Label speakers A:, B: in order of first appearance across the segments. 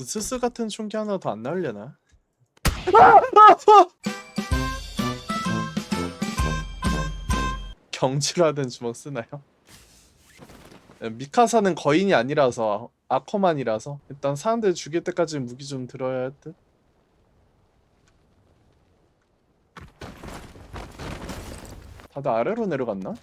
A: 부스스 같은 총기 하나 더 안 나오려나? 경질하던 주먹 쓰나요? 미카사는 거인이 아니라서 아커만이라서 일단 사람들 죽일 때까지 무기 좀 들어야 할 듯. 다들 아래로 내려갔나?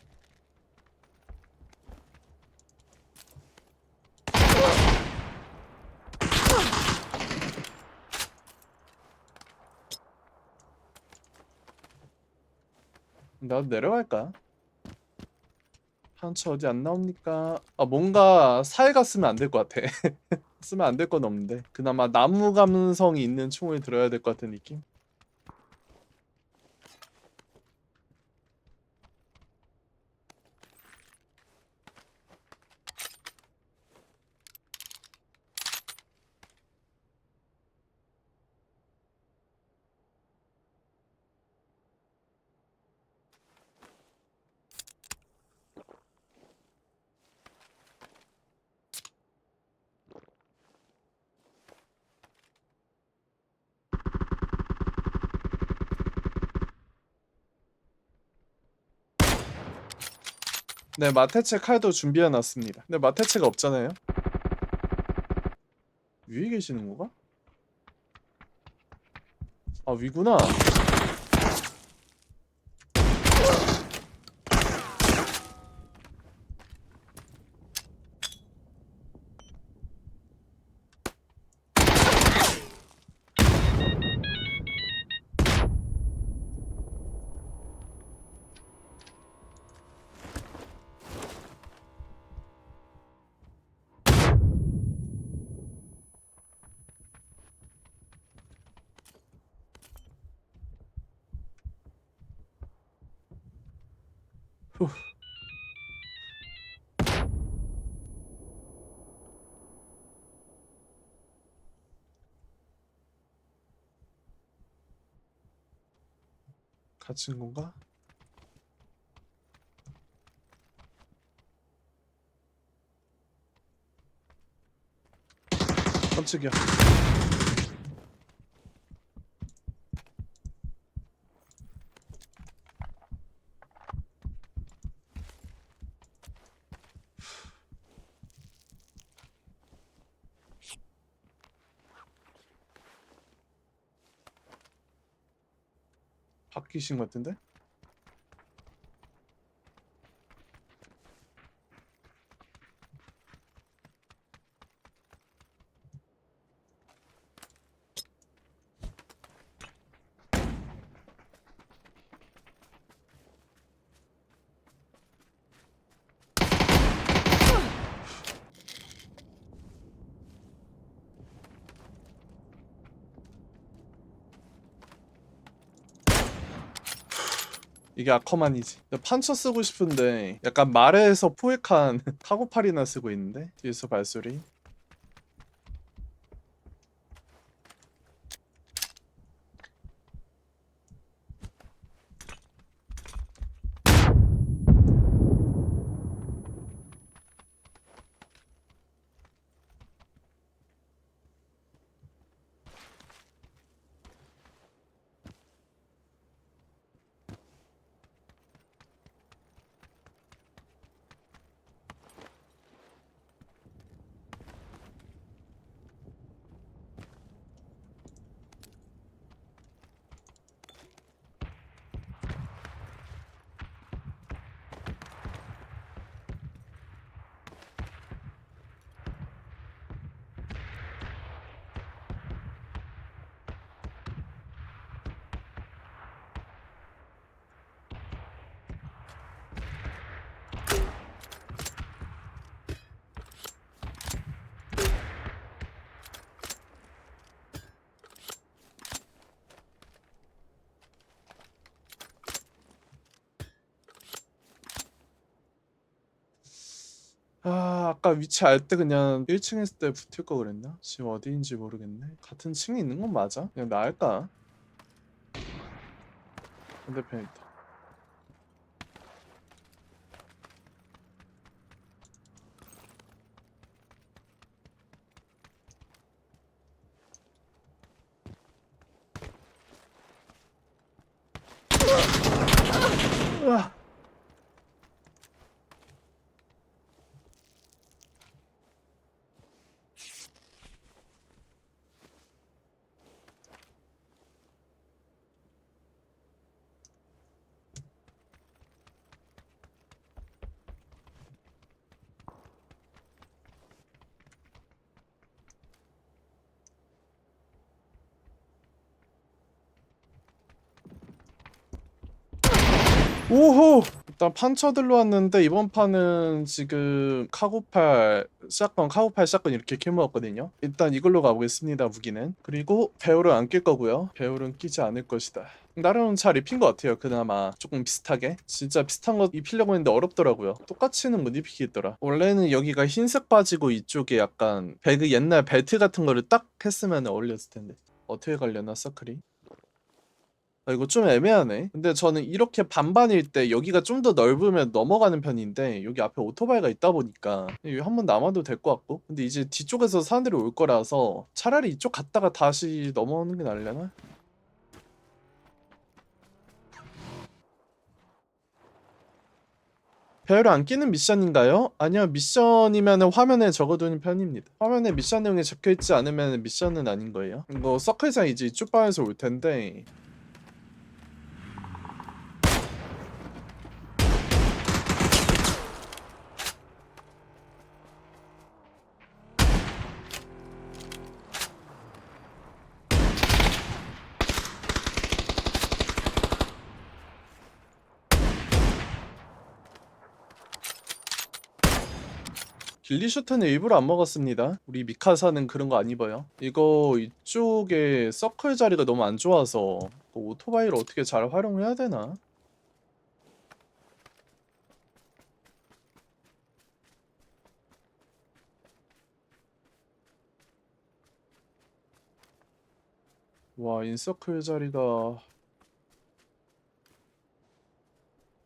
A: 나도 내려갈까? 한치 어디 안 나옵니까? 아 뭔가 사이가 쓰면 안 될 것 같아. 쓰면 안 될 건 없는데 그나마 나무 감성이 있는 총을 들어야 될 것 같은 느낌. 네 마테체 칼도 준비해 놨습니다. 근데 마테체가 없잖아요. 위에 계시는 건가? 아 위구나. 후. 갇힌 건가? 깜짝이야. 바뀌신 것 같은데? 이게 아커만이지. 나 판처 쓰고 싶은데 약간 말에서 포획한 카고팔이나 쓰고 있는데 뒤에서 발소리. 아 아까 위치 알 때 그냥 1층 했을 때 붙을 거 그랬나? 지금 어디인지 모르겠네 같은 층이 있는 건 맞아? 그냥 나을까? 반대편에 있다 으악 오호! 일단 판처들로 왔는데 이번 판은 지금 카고팔 샷건 카고팔 샷건 이렇게 캐모았거든요. 일단 이걸로 가보겠습니다 무기는. 그리고 배율은 안 낄 거고요. 배율은 끼지 않을 것이다. 나름 잘 입힌 것 같아요 그나마. 조금 비슷하게. 진짜 비슷한 거 입히려고 했는데 어렵더라고요. 똑같이는 못 입히겠더라. 원래는 여기가 흰색 바지고 이쪽에 약간 배그 옛날 벨트 같은 거를 딱 했으면 어울렸을 텐데. 어떻게 가려나 서클이 아, 이거 좀 애매하네. 근데 저는 이렇게 반반일 때 여기가 좀 더 넓으면 넘어가는 편인데 여기 앞에 오토바이가 있다 보니까 여기 한 번 남아도 될 것 같고 근데 이제 뒤쪽에서 사람들이 올 거라서 차라리 이쪽 갔다가 다시 넘어오는 게 나으려나? 배열 안 끼는 미션인가요? 아니요 미션이면 화면에 적어두는 편입니다 화면에 미션 내용이 적혀있지 않으면 미션은 아닌 거예요 이거 서클상 이제 이쪽 방에서 올 텐데 길리슈트는 일부러 안 먹었습니다. 우리 미카사는 그런 거 안 입어요. 이거 이쪽에 서클 자리가 너무 안 좋아서 그 오토바이를 어떻게 잘 활용해야 되나? 와 인서클 자리가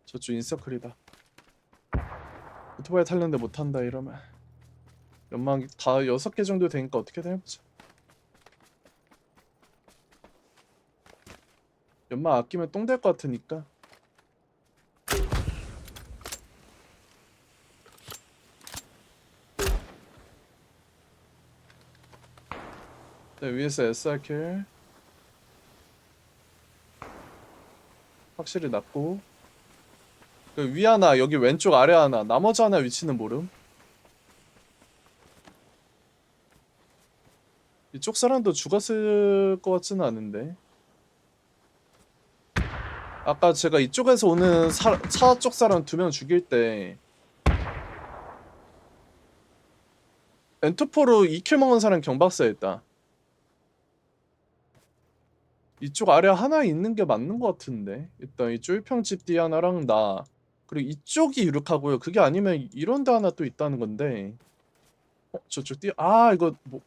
A: 저쪽 인서클이다. 오토바이 탈렸는데 못한다 이러면 연막 다 여섯 개 정도 되니까 어떻게든 해보자 연막 아끼면 똥 될 것 같으니까. 네 위에서 SR킬. 확실히 낮고. 그 위 하나 여기 왼쪽 아래 하나. 나머지 하나 위치는 모름 이쪽 사람도 죽었을 것 같지는 않은데 아까 제가 이쪽에서 오는 차쪽 사람 두 명 죽일 때 엔투포로 2킬 먹은 사람 경박사였다 이쪽 아래 하나 있는 게 맞는 것 같은데 일단 이 쫄평집 뒤 하나랑 나 그리고 이쪽이 유력하고요. 그게 아니면 이런 데 하나 또 있다는 건데. 어, 저쪽 뛰. 아, 이거 뭐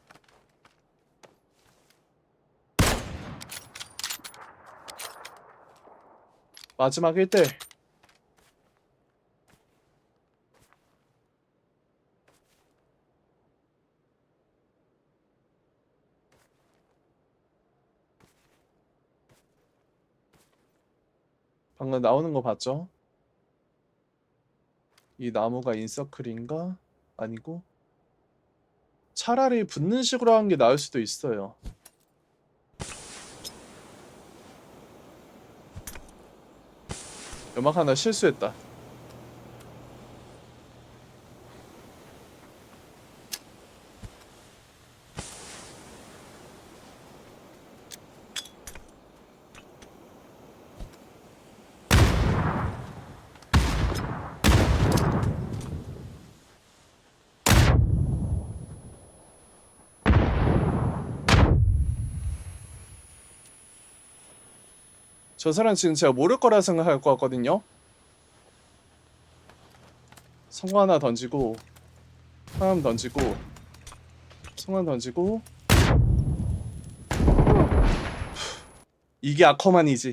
A: 마지막 1대. 방금 나오는 거 봤죠? 이 나무가 인서클인가? 아니고 차라리 붙는 식으로 하는 게 나을 수도 있어요. 연막 하나 실수했다. 저 사람 지금 제가 모를 거라 생각할 것 같거든요. 성공 하나 던지고 하나 던지고 성공 던지고 이게 아커만이지.